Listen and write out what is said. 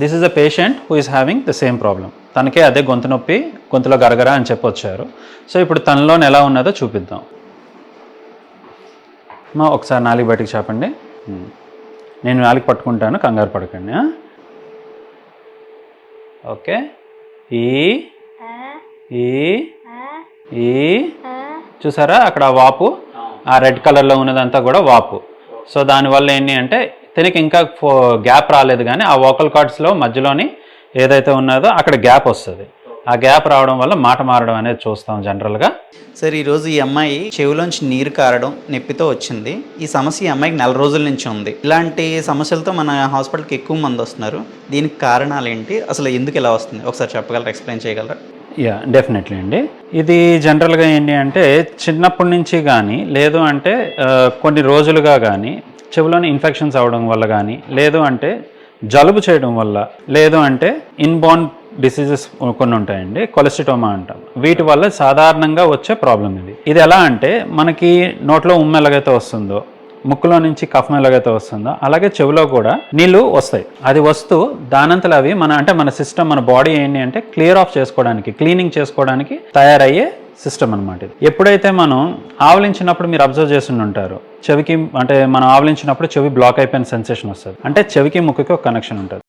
This is a patient who is having the same problem తనకే అదే గొంతు నొప్పి గొంతులో గరగరా అని చెప్పి వచ్చారు సో ఇప్పుడు తనలోని ఎలా ఉన్నదో చూపిద్దాం. మా ఒకసారి నాలుగు బయటికి చెప్పండి నేను నాలుగు పట్టుకుంటాను కంగారు పడకండి ఓకే. ఈ ఈ ఈ చూసారా? అక్కడ వాపు ఆ రెడ్ కలర్లో ఉన్నదంతా కూడా వాపు. సో దానివల్ల ఏంటి అంటే తినకి ఇంకా గ్యాప్ రాలేదు కానీ ఆ వోకల్ కార్డ్స్లో మధ్యలోని ఏదైతే ఉన్నదో అక్కడ గ్యాప్ వస్తుంది. ఆ గ్యాప్ రావడం వల్ల మాట మారడం అనేది చూస్తాం జనరల్గా సార్ ఈరోజు ఈ అమ్మాయి చెవిలోంచి నీరు కారడం నొప్పితో వచ్చింది. ఈ సమస్య ఈ అమ్మాయికి నెల రోజుల నుంచి ఉంది. ఇలాంటి సమస్యలతో మన హాస్పిటల్కి ఎక్కువ మంది వస్తున్నారు. దీనికి కారణాలు ఏంటి? అసలు ఎందుకు ఇలా వస్తుంది? ఒకసారి చెప్పగలరా? ఎక్స్ప్లెయిన్ చేయగలరా? యా డెఫినెట్లీ అండి. ఇది జనరల్గా ఏంటి అంటే చిన్నప్పటి నుంచి కానీ లేదు అంటే కొన్ని రోజులుగా కానీ చెవిలోని ఇన్ఫెక్షన్స్ అవడం వల్ల కానీ లేదు అంటే జలుబు చేయడం వల్ల లేదు అంటే ఇన్బోర్న్ డిసీజెస్ కొన్ని ఉంటాయండి కొలెస్టిటోమా అంటాం. వీటి వల్ల సాధారణంగా వచ్చే ప్రాబ్లం ఇది. ఇది ఎలా అంటే మనకి నోట్లో ఉమ్మ ఎలాగైతే వస్తుందో ముక్కులో నుంచి కఫం ఎలాగైతే వస్తుందో అలాగే చెవిలో కూడా నీళ్ళు వస్తాయి. అది వస్తూ దానంతలు అవి మన అంటే మన సిస్టమ్ మన బాడీ ఏంటి అంటే క్లియర్ ఆఫ్ చేసుకోవడానికి క్లీనింగ్ చేసుకోవడానికి తయారయ్యే సిస్టమ్ అనమాట ఇది. ఎప్పుడైతే మనం ఆవలించినప్పుడు మీరు అబ్జర్వ్ చేసి ఉంటారు. చెవికి అంటే మనం ఆవలించినప్పుడు చెవి బ్లాక్ అయిపోయిన సెన్సేషన్ వస్తుంది. అంటే చెవికి ముక్కుకి ఒక కనెక్షన్ ఉంటుంది.